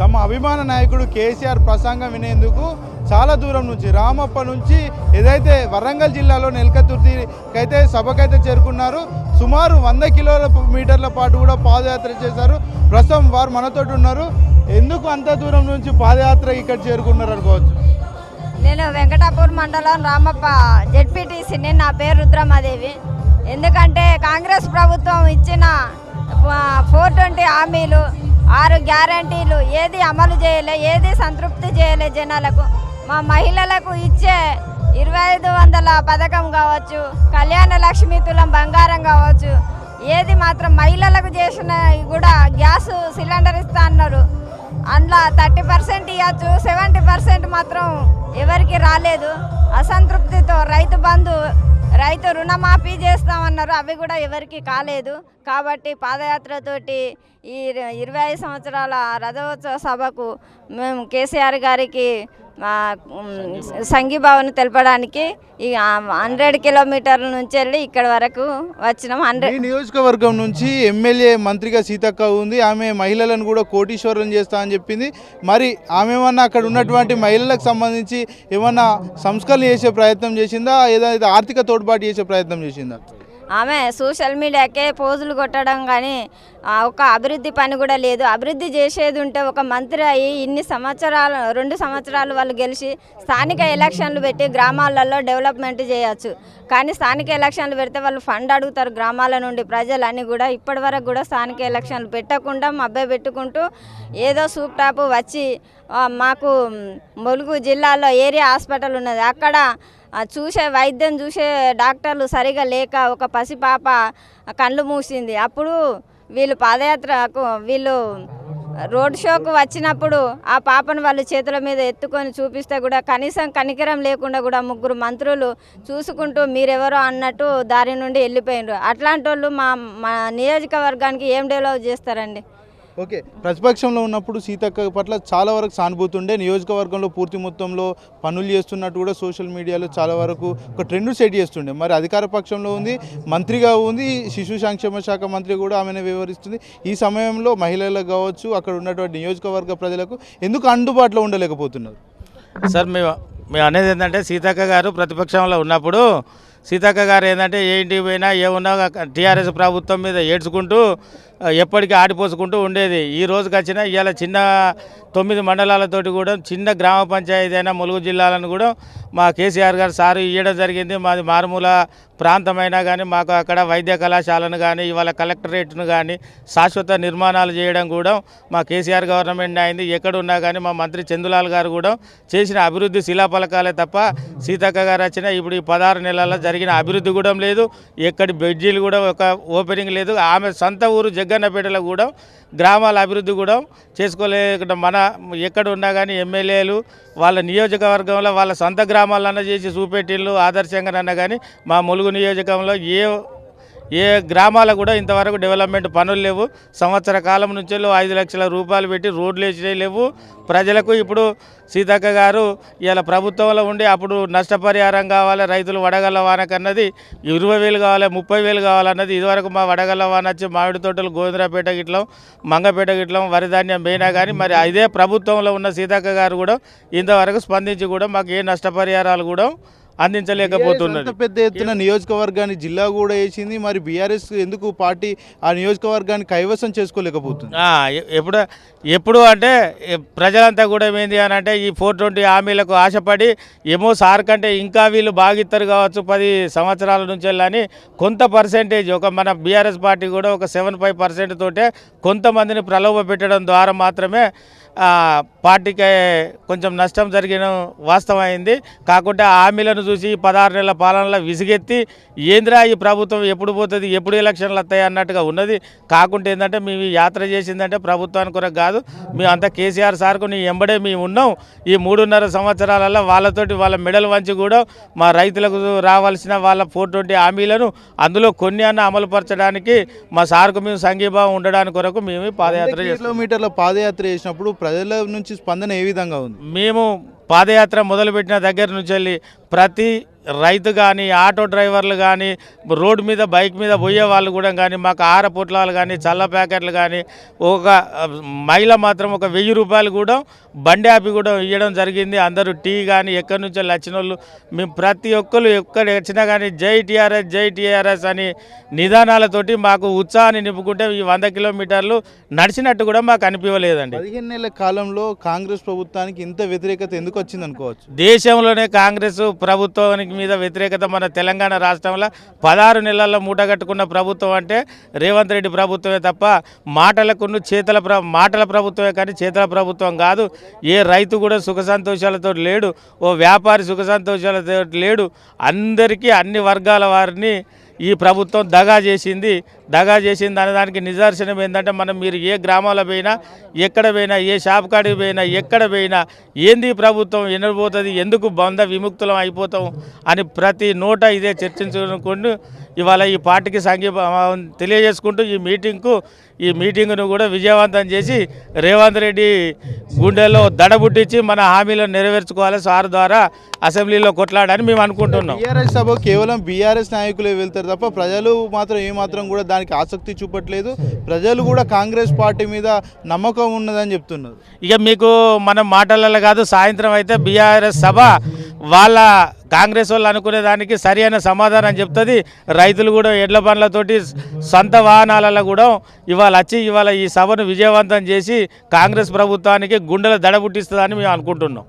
తమ అభిమాన నాయకుడు కేసీఆర్ ప్రసంగం వినేందుకు చాలా దూరం నుంచి రామప్ప నుంచి ఏదైతే వరంగల్ జిల్లాలో నెలకతుర్తికైతే సభకైతే చేరుకున్నారు సుమారు వంద కిలోల మీటర్ల పాటు కూడా పాదయాత్ర చేశారు. ప్రస్తుతం వారు మనతోటి ఉన్నారు. ఎందుకు అంత దూరం నుంచి పాదయాత్ర ఇక్కడ చేరుకున్నారు అనుకోవచ్చు? నేను వెంకటాపూర్ మండలం రామప్ప జెడ్పీటీసీని నా పేరు రుద్రమాదేవి. ఎందుకంటే కాంగ్రెస్ ప్రభుత్వం ఇచ్చిన ఫోర్ ట్వంటీ హామీలు ఆరు గ్యారంటీలు. ఏది అమలు చేయలే ఏది సంతృప్తి చేయలే జనాలకు. మా మహిళలకు ఇచ్చే ఇరవై ఐదు వందల పథకం కావచ్చు కళ్యాణ లక్ష్మి తులం బంగారం కావచ్చు ఏది మాత్రం మహిళలకు చేసిన కూడా గ్యాస్ సిలిండర్ ఇస్తా అన్నారు. అందులో థర్టీ పర్సెంట్ ఇవ్వచ్చు సెవెంటీ పర్సెంట్ మాత్రం ఎవరికి రాలేదు. అసంతృప్తితో రైతు బంధు రైతు రుణమాఫీ చేస్తామన్నారు. అవి కూడా ఎవరికి కాలేదు. కాబట్టి పాదయాత్రతోటి ఈ ఇరవై ఐదు సంవత్సరాల రథోత్సవ సభకు మేము కేసీఆర్ గారికి సంఘీభావన తెలపడానికి ఈ హండ్రెడ్ కిలోమీటర్ల నుంచి వెళ్ళి ఇక్కడ వరకు వచ్చినాం. హండ్రెడ్ ఈ నియోజకవర్గం నుంచి ఎమ్మెల్యే మంత్రిగా సీతక్క ఉంది. ఆమె మహిళలను కూడా కోటీశ్వరులను చేస్తా అని చెప్పింది. మరి ఆమె ఏమన్నా అక్కడ ఉన్నటువంటి మహిళలకు సంబంధించి ఏమన్నా సంస్కరణ చేసే ప్రయత్నం చేసిందా? ఏదైతే ఆర్థిక తోడ్పాటు చేసే ప్రయత్నం చేసిందా? ఆమె సోషల్ మీడియాకే పోజులు కొట్టడం కానీ ఒక అభివృద్ధి పని కూడా లేదు. అభివృద్ధి చేసేది ఉంటే ఒక మంత్రి అయ్యి ఇన్ని సంవత్సరాలు రెండు సంవత్సరాలు వాళ్ళు గెలిచి స్థానిక ఎలక్షన్లు పెట్టి గ్రామాలలో డెవలప్మెంట్ చేయొచ్చు. కానీ స్థానిక ఎలక్షన్లు పెడితే వాళ్ళు ఫండ్ అడుగుతారు గ్రామాల నుండి ప్రజలన్నీ కూడా. ఇప్పటి వరకు కూడా స్థానిక ఎలక్షన్లు పెట్టకుండా మబ్బే పెట్టుకుంటూ ఏదో సూప్ టాప్ వచ్చి మాకు ములుగు జిల్లాలో ఏరియా హాస్పిటల్ ఉన్నది. అక్కడ చూసే వైద్యం చూసే డాక్టర్లు సరిగా లేక ఒక పసిపాప కళ్ళు మూసింది. అప్పుడు వీళ్ళు పాదయాత్రకు వీళ్ళు రోడ్ షోకు వచ్చినప్పుడు ఆ పాపను వాళ్ళు చేతుల మీద ఎత్తుకొని చూపిస్తే కూడా కనీసం కనికరం లేకుండా కూడా ముగ్గురు మంత్రులు చూసుకుంటూ మీరెవరో అన్నట్టు దారి నుండి వెళ్ళిపోయినారు అట్లాంటి వాళ్ళు మా మా నియోజకవర్గానికి ఏం డెవలప్ చేస్తారండి? ఓకే ప్రతిపక్షంలో ఉన్నప్పుడు సీతక్క పట్ల చాలా వరకు సానుభూతి ఉండే నియోజకవర్గంలో పూర్తి మొత్తంలో పనులు చేస్తున్నట్టు కూడా సోషల్ మీడియాలో చాలా వరకు ఒక ట్రెండ్ సెట్ చేస్తుండే. మరి అధికార పక్షంలో ఉంది మంత్రిగా ఉంది శిశు సంక్షేమ శాఖ మంత్రి కూడా ఆమెను వివరిస్తుంది. ఈ సమయంలో మహిళలకు కావచ్చు అక్కడ ఉన్నటువంటి నియోజకవర్గ ప్రజలకు ఎందుకు అందుబాటులో ఉండలేకపోతున్నారు? సార్ మేము మేము అనేది ఏంటంటే సీతక్క గారు ప్రతిపక్షంలో ఉన్నప్పుడు సీతక్క గారు ఏంటంటే ఏ ఇంటికి పోయినా ఏమున్నా టీఆర్ఎస్ ప్రభుత్వం మీద ఏడ్చుకుంటూ ఎప్పటికీ ఆడిపోసుకుంటూ ఉండేది. ఈ రోజుకి వచ్చిన ఇవాళ చిన్న తొమ్మిది మండలాలతోటి కూడా చిన్న గ్రామ పంచాయతీ అయినా ములుగు జిల్లాలను కూడా మా కేసీఆర్ గారు సారు ఇవ్వడం జరిగింది. మాది మారుమూల ప్రాంతమైనా కానీ మాకు అక్కడ వైద్య కళాశాలను కానీ ఇవాళ కలెక్టరేట్ను కానీ శాశ్వత నిర్మాణాలు చేయడం కూడా మా కేసీఆర్ గవర్నమెంట్ అయింది. ఎక్కడున్నా కానీ మా మంత్రి చందులాల్ గారు కూడా చేసిన అభివృద్ధి శిలాఫలకాలే తప్ప సీతక్క గారు వచ్చిన ఇప్పుడు ఈ పదహారు నెలల్లో జరిగిన అభివృద్ధి కూడా లేదు. ఎక్కడి బెడ్జీలు కూడా ఒక ఓపెనింగ్ లేదు. ఆమె సొంత ఊరు జగ్గన్నపేటలో కూడా గ్రామాల అభివృద్ధి కూడా చేసుకోలేకుండా మన ఎక్కడ ఉన్నా కానీ ఎమ్మెల్యేలు వాళ్ళ నియోజకవర్గంలో వాళ్ళ సొంత గ్రామాలన్నా చేసి చూపెట్టిళ్ళు ఆదర్శంగానన్నా కానీ మా ములుగు నియోజకంలో ఏ ఏ గ్రామాల కూడా ఇంతవరకు డెవలప్మెంట్ పనులు లేవు. సంవత్సర కాలం నుంచి ఐదు లక్షల రూపాయలు పెట్టి రోడ్లు వేసినవి లేవు. ప్రజలకు ఇప్పుడు సీతక్క గారు ఇలా ప్రభుత్వంలో ఉండి అప్పుడు నష్టపరిహారం కావాలి రైతులు వడగల్ల వానకన్నది ఇరవై వేలు కావాలి ముప్పై వేలు కావాలన్నది ఇదివరకు మా వడగల్ల వాన వచ్చి మామిడి తోటలు గోవిందరాపేట గిట్లం మంగపేట గిట్లం వరిధాన్యం పోయినా కానీ మరి ఇదే ప్రభుత్వంలో ఉన్న సీతక్క గారు కూడా ఇంతవరకు స్పందించి కూడా మాకు ఏ నష్టపరిహారాలు కూడా అందించలేకపోతున్నది. అంత పెద్ద ఎత్తున నియోజకవర్గాన్ని జిల్లా కూడా వేసింది మరి బీఆర్ఎస్ ఎందుకు పార్టీ ఆ నియోజకవర్గాన్ని కైవసం చేసుకోలేకపోతుంది? ఎప్పుడు ఎప్పుడు అంటే ప్రజలంతా కూడా ఏంది అని అంటే ఈ ఫోర్ ట్వంటీ హామీలకు ఆశపడి ఏమో సార్ కంటే ఇంకా వీళ్ళు బాగిస్తారు కావచ్చు పది సంవత్సరాల నుంచి వెళ్ళని కొంత పర్సెంటేజ్ ఒక మన బీఆర్ఎస్ పార్టీ కూడా ఒక సెవెన్ ఫైవ్ పర్సెంట్ తోటే కొంతమందిని ప్రలోభ పెట్టడం ద్వారా మాత్రమే పార్టీకి కొంచెం నష్టం జరిగిన వాస్తవం అయింది కాకుంటే ఆ హామీలను చూసి పదహారు నెలల పాలనలో విసిగెత్తి ఏంద్రా ఈ ప్రభుత్వం ఎప్పుడు పోతుంది ఎప్పుడు ఎలక్షన్లు వస్తాయి అన్నట్టుగా ఉన్నది. కాకుంటే ఏంటంటే మేము ఈ యాత్ర చేసిందంటే ప్రభుత్వానికి కొరకు కాదు. మేము అంతా కేసీఆర్ సార్కు నీ ఎంబడే మేము ఉన్నాం. ఈ మూడున్నర సంవత్సరాలలో వాళ్ళతోటి వాళ్ళ మెడల్ వంచి కూడా మా రైతులకు రావాల్సిన వాళ్ళ ఫోర్ ట్వంటీ హామీలను అందులో కొన్ని అన్న అమలుపరచడానికి మా సార్కు మేము సంఘీభావం ఉండడానికి కొరకు మేము పాదయాత్ర కిలోమీటర్ల పాదయాత్ర చేసినప్పుడు ప్రజల నుంచి స్పందన ఏ విధంగా ఉంది? మేము పాదయాత్ర మొదలుపెట్టిన దగ్గర నుంచి వెళ్ళి ప్రతి రైతు కానీ ఆటో డ్రైవర్లు కానీ రోడ్డు మీద బైక్ మీద పోయే వాళ్ళు కూడా కానీ మాకు ఆహార పొట్లాలు కానీ చల్ల ప్యాకెట్లు కానీ ఒక మహిళ మాత్రం ఒక వెయ్యి రూపాయలు కూడా బండి ఆపి కూడా ఇవ్వడం జరిగింది. అందరూ టీ కానీ ఎక్కడి నుంచో వచ్చిన వాళ్ళు మేము ప్రతి ఒక్కరు ఎక్కడ వచ్చినా కానీ జై టీఆర్ఎస్ జై టీఆర్ఎస్ అని నిదానాలతోటి మాకు ఉత్సాహాన్ని నింపుకుంటే ఈ వంద కిలోమీటర్లు నడిచినట్టు కూడా మాకు అనిపించలేదండి పదిహేను నెలల కాలంలో కాంగ్రెస్ ప్రభుత్వానికి ఇంత వ్యతిరేకత ఎందుకు వచ్చింది అనుకోవచ్చు దేశంలోనే కాంగ్రెస్ ప్రభుత్వానికి మీద వ్యతిరేకత మన తెలంగాణ రాష్ట్రంలో పదహారు నెలల్లో మూటగట్టుకున్న ప్రభుత్వం అంటే రేవంత్ రెడ్డి ప్రభుత్వమే తప్ప మాటలకు చేతల ప్ర మాటల ప్రభుత్వమే కానీ చేతల ప్రభుత్వం కాదు. ఏ రైతు కూడా సుఖ సంతోషాలతో లేడు. ఓ వ్యాపారి సుఖ సంతోషాలతో లేడు. అందరికీ అన్ని వర్గాల వారిని ఈ ప్రభుత్వం దగా చేసింది. దగా చేసింది అనే దానికి నిదర్శనం ఏంటంటే మనం మీరు ఏ గ్రామాల పోయినా ఎక్కడ పోయినా ఏ షాప్ కాడికి పోయినా ఎక్కడ పోయినా ఏంది ప్రభుత్వం వినబోతుంది ఎందుకు బంధ విముక్తులం అయిపోతాం అని ప్రతి నోట ఇదే చర్చించుకుంటూ ఇవాళ ఈ పార్టీకి సంఘీభావం తెలియజేసుకుంటూ ఈ మీటింగ్కు ఈ మీటింగ్ను కూడా విజయవంతం చేసి రేవంత్ రెడ్డి గుండెల్లో దడబుట్టించి మన హామీలను నెరవేర్చుకోవాలి. సార్ ద్వారా అసెంబ్లీలో కొట్లాడని మేము అనుకుంటున్నాం. బీఆర్ఎస్ సభ కేవలం బీఆర్ఎస్ నాయకులే వెళ్తారు తప్ప ప్రజలు మాత్రం ఏమాత్రం కూడా దానికి ఆసక్తి చూపట్లేదు. ప్రజలు కూడా కాంగ్రెస్ పార్టీ మీద నమ్మకం ఉన్నదని చెప్తున్నారు. ఇక మీకు మనం మాటలలో కాదు సాయంత్రం అయితే బీఆర్ఎస్ సభ వాళ్ళ కాంగ్రెస్ వాళ్ళు అనుకునే దానికి సరైన సమాధానం చెప్తుంది. రైతులు కూడా ఎడ్ల బండ్లతోటి సొంత వాహనాలలో కూడా ఇవాళ వచ్చి ఇవాళ ఈ సభను విజయవంతం చేసి కాంగ్రెస్ ప్రభుత్వానికి గుండెల దడ పుట్టిస్తుందని మేము అనుకుంటున్నాం.